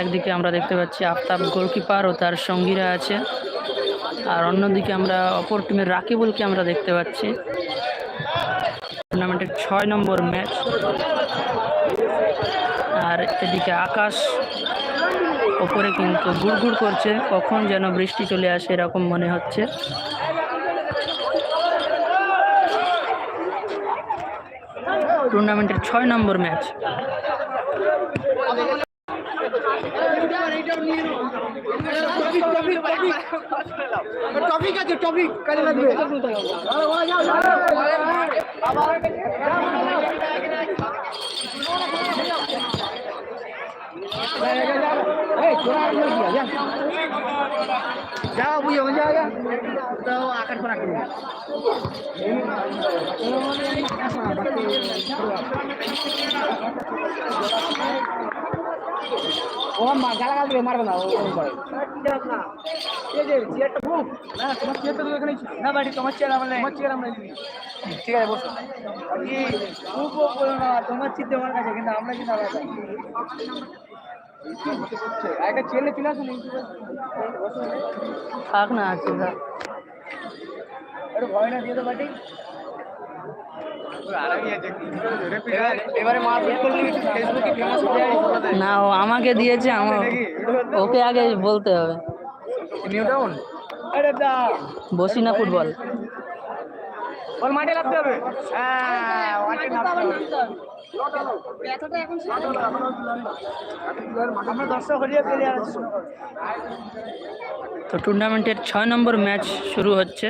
একদিকে আমরা দেখতে পাচ্ছি আফতাব গোলকিপার ও তার সঙ্গীরা আছে। আর অন্যদিকে আমরা অপর টিমের রাকিবুলকে আমরা দেখতে পাচ্ছি। টুর্নামেন্টের ছয় নম্বর ম্যাচ আর এদিকে আকাশ ওপরে কিন্তু গুড়গুড় করছে। কখন যেন বৃষ্টি চলে আসে এরকম মনে হচ্ছে। টুর্নামেন্টের ছয় নম্বর ম্যাচ টপিক আছে টপিক কাজে লাগবে जाओ भैया हो जाएगा तो आकर पर आकर ও মা গালাগাল দিবে মারবে না ও ওরকম করে এই যে চেয়ারটা খুব না তোমার চেয়ারটা তো এখানে না বাড়ি তোমার চেয়ার আমার তোমার চেয়ার আমরা ঠিক আছে বসো কি খুব বলো না তোমার চিন্তা আমার কাছে কিন্তু আমরা কিন্তু থাক না আছে ভয় না দিয়ে তো বাটি। ও আমাকে দিয়েছে আমার ওকে আগে বলতে হবে। বসি না ফুটবল। মাঠে লাগতে হবে। হ্যাঁ মাঠে লাগতে হবে আমরা দর্শক হরিয়া প্লেয়ার আছি তো টুর্নামেন্টের ছয় নম্বর ম্যাচ শুরু হচ্ছে।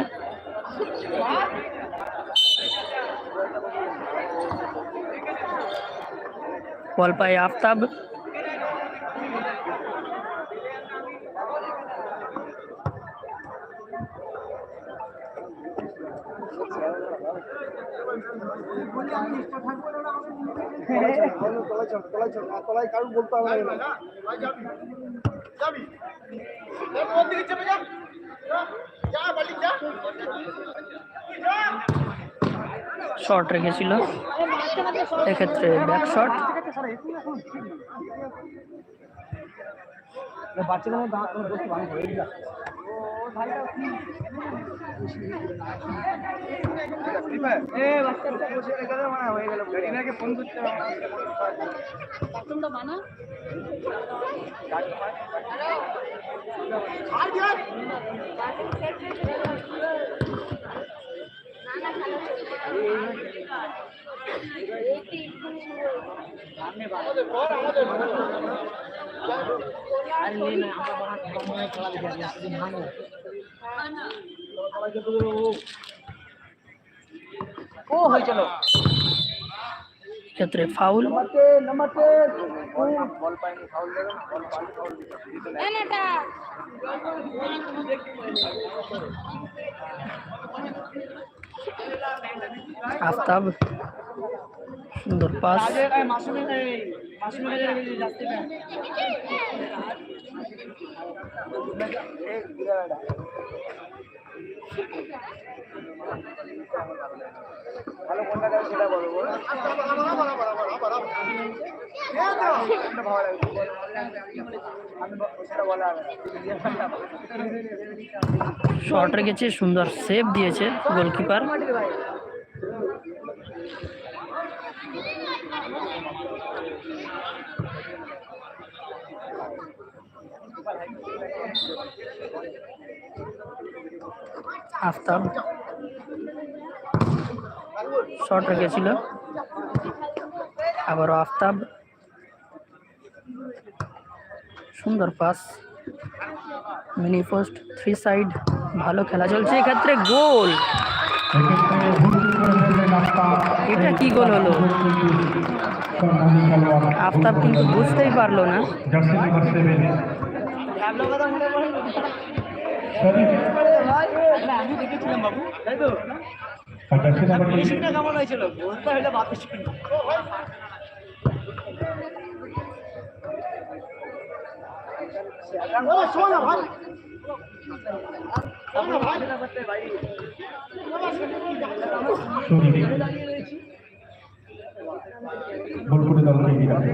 বল পায় আফতাব। শর্ট রেখেছিল। এক্ষেত্রে ব্যাক শট বাচ্চাদের মধ্যে দাঁত কোনো বস্তু ভাঙে হয়ে যায় ও হয়ে চলো। ক্ষেত্রে ফাউল নমস্তে নমস্তে। বল পাইনি ফাউল দেবেন বল পাইনি ফাউল আফতাব সুন্দর পাস ভালো কোনটা দেয় সেটা বলো বলো শর্ট রেখেছে সুন্দর সেভ দিয়েছে গোলকিপার আফতাব শর্ট রেখেছিল আবারও আফতাব সুন্দর pass mini post three side ভালো খেলা চলছে। এক্ষেত্রে গোল। এটা কি গোল হলো? আফতাব কিন্তু বুঝতেই পারল না। আমি দেখেছিলাম বাবু তাই তো আর কেমন হয়েছিল বলতে সৌদি বোলপুরে এগিয়ে রাখে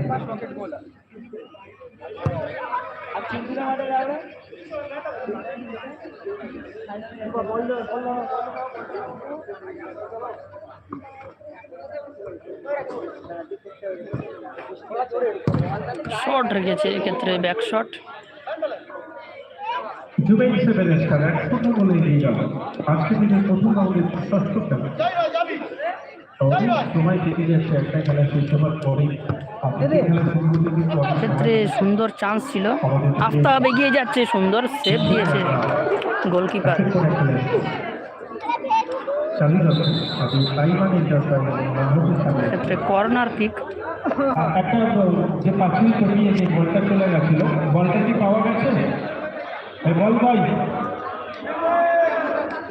শর্ট রেখেছে এক্ষেত্রে ব্যাক শট সেভেনের খেলা ছোট বলে এগিয়ে গেল। আজকে দিনের প্রথম খেলা। শুরু করতে ক্ষেত্রে সুন্দর চান্স ছিল আফতাব এগিয়ে যাচ্ছে সুন্দর সেভ দিয়েছে গোলকিপার ক্ষেত্রে কর্নার কিক একটা যে পাঁচিল করিয়ে যে বলটা চলে গেছিল বলটা কি পাওয়া গেছে এই বল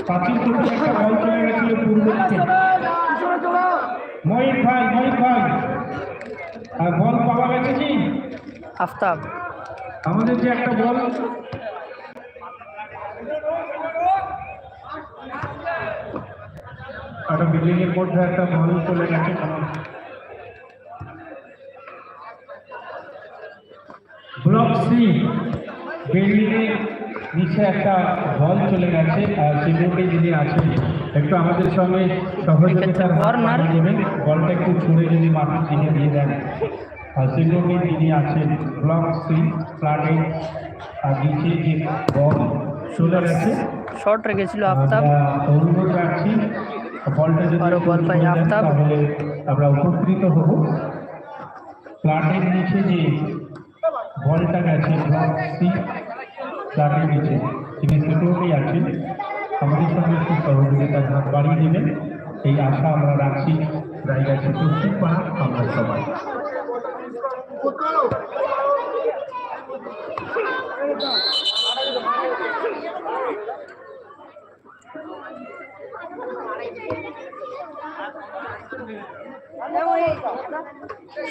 পাঁচিল করিয়ে একটা বল চলে গেছিল পূর্ব দিকে মহিত ভাই মহিত ভাই আর বল পাওয়া গেছে কি আফতাব। আমাদের যে একটা বল। একটা বিল্ডিং এর মধ্যে একটা বল চলে গেছে ব্লক সি বিল্ডিং এর নিচে একটা বল চলে গেছে আর সিকিউরিটি যিনি আছেন একটু আমাদের সঙ্গে সহযোগিতার হাত দেবেন। বলটা একটু ছুঁড়ে যদি মাটির দিকে দিয়ে দেন। আর সিকিউরিটি যিনি আছেন ব্লক সি ফ্ল্যাটে আর নিচে যে বল চলে গেছে শর্ট রেখেছিল আফতাব। অনুরোধ রাখছি বলটা যদি আরও বল পাই আফতাব। তাহলে আমরা উপকৃত হব। ফ্ল্যাটের নিচে যে বলটা গেছে ব্লক সি ফ্ল্যাটের নিচে তিনি সিকিউরিটি আছেন। আমাদের সঙ্গে একটু সহযোগিতার হাত বাড়িয়ে দেবেন। এই আশা আমরা রাখছি। জায়গা থেকে পাড়া আমরা সবাই।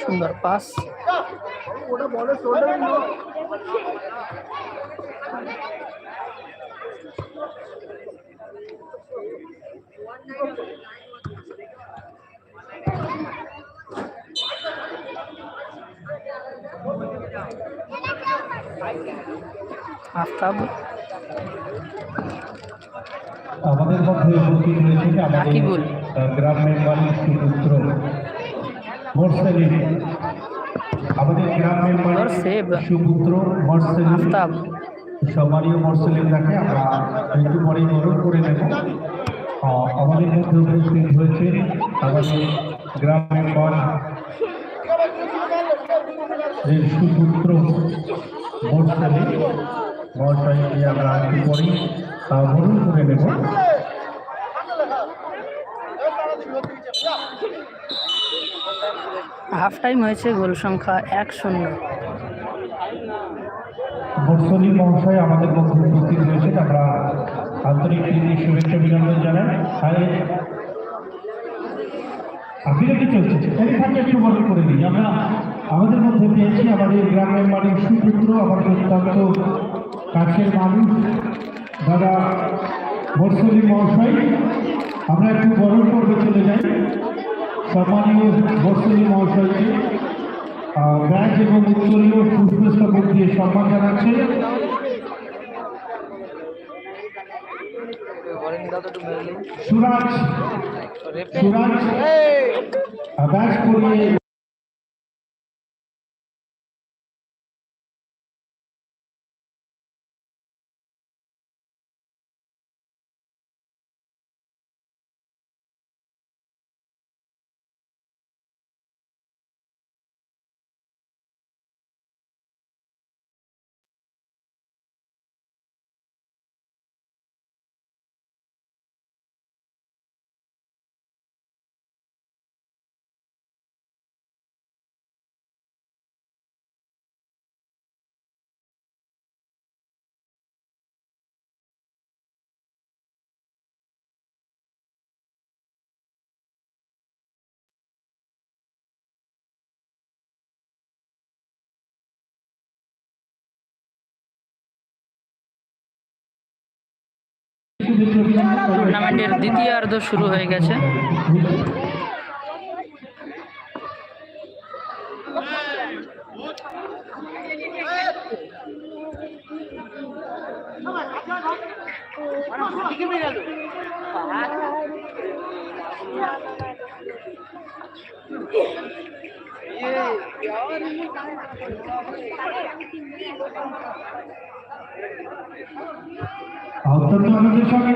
সুন্দর পাস। আফতাব। আমাদের মধ্যে উপস্থিত হয়েছে আমাদের রাকিবুল। আহ, গ্রাম মেম্বারের সুপুত্র মোরসেলিম আমাদের গ্রাম মেম্বারের সুপুত্র মোরসেলিম আফতাব। সম্মানীয় মোরসেলিম তাকে আমরা একটু পরেই বরণ করে নেব। আমাদের মধ্যে উপস্থিত হয়েছে আমাদের গ্রাম মেম্বার এর সুপুত্র মোরসেলিম মহাশয়কে আমরা একটু পরেই আহ, বরণ করে নেব। হাফ টাইম হয়েছে গোল সংখ্যা এক শূন্য। বর্ষলী মহাশয় আমাদের মধ্যে উপস্থিত হয়েছে আমরা আন্তরিক প্রীতি শুভেচ্ছা অভিনন্দন আর বিরতি চলছে। ফাঁকে একটু বড় করে দিই। আমরা আমাদের মধ্যে পেয়েছি আমাদের গ্রামের বাড়ির সুপুত্র, আমাদের অত্যন্ত কাছের মানুষ দাদা বর্ষলী মহাশয়। আমরা একটু বরণ চলে যাই। সম্মানীয় বর্ষলী মহাশয়কে ব্যাজ এবং উত্তরীয় দিয়ে সম্মান জানাচ্ছে। Surat. Surat. Abaixo por টুর্নামেন্টের দ্বিতীয়ার্ধ শুরু হয়ে গেছে। অত্যন্ত আনন্দের সঙ্গে